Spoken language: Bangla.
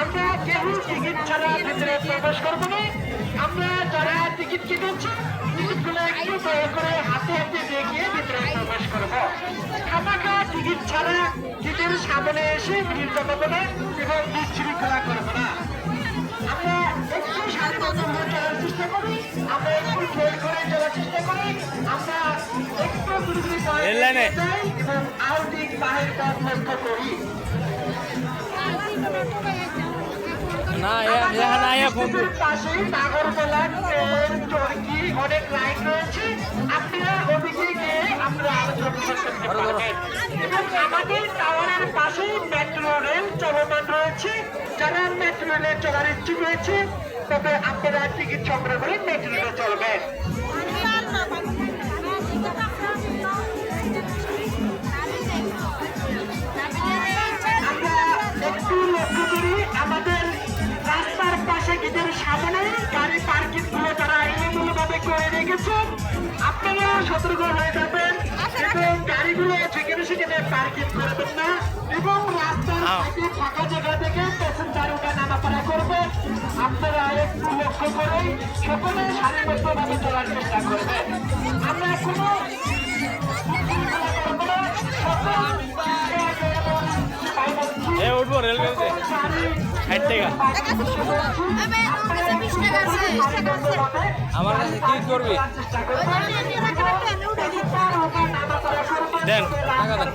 আমরা কেউ টিকিট ছাড়া ভিতরে প্রবেশ করব না। আমরা যারা টিকিট কেটেছি টিকিটগুলো একটু দয়া করে হাতে হাতে দেখিয়ে ভিতরে প্রবেশ করব। খামাখা টিকিট ছাড়া গেটের সামনে এসে ভিড় জমাবো না এবং বিশৃঙ্খলা করব না। আমরা একটু সারিবদ্ধভাবে চলার চেষ্টা করি। আমরা একটু খেল করে চলার চেষ্টা করি। আমরা দূরে দূরে পা রেল লাইনে। যাই এবং আউটিং বাহির পথ লক্ষ্য করি না এখানে আয়া ফোন দিন। পাশেই নাগরদোলা ট্রেন চরকি অনেক লাইন রয়েছে। আপনারা ওদিকে গিয়ে আপনারা আলোচনা করতে পারবেন। এবং আমাদের টাওয়ারের পাশেই মেট্রো রেল চলমান রয়েছে। যারা মেট্রো রেলে চলার ইচ্ছুক রয়েছে তবে আপনারা টিকিট সংগ্রহ করে মেট্রো রেলে চলবেন। গাড়ি পার্কিংগুলো তারা ভাবে করে রেখেছে। আপনারা সতর্ক হয়ে যাবেন। এবং গাড়িগুলো যেখানে সেখানে পার্কিং করবেন না। এবং রাস্তার। ফাঁকা জায়গা থেকে প্যাসেঞ্জার ওটা নামাপাড়া করবেন আপনারা একটু লক্ষ্য করে সকলে সারিবদ্ধভাবে চলার চেষ্টা করবেন। আমরা কোনো ষাট আমার কাছে কি করবি? দেন টাকা দেন।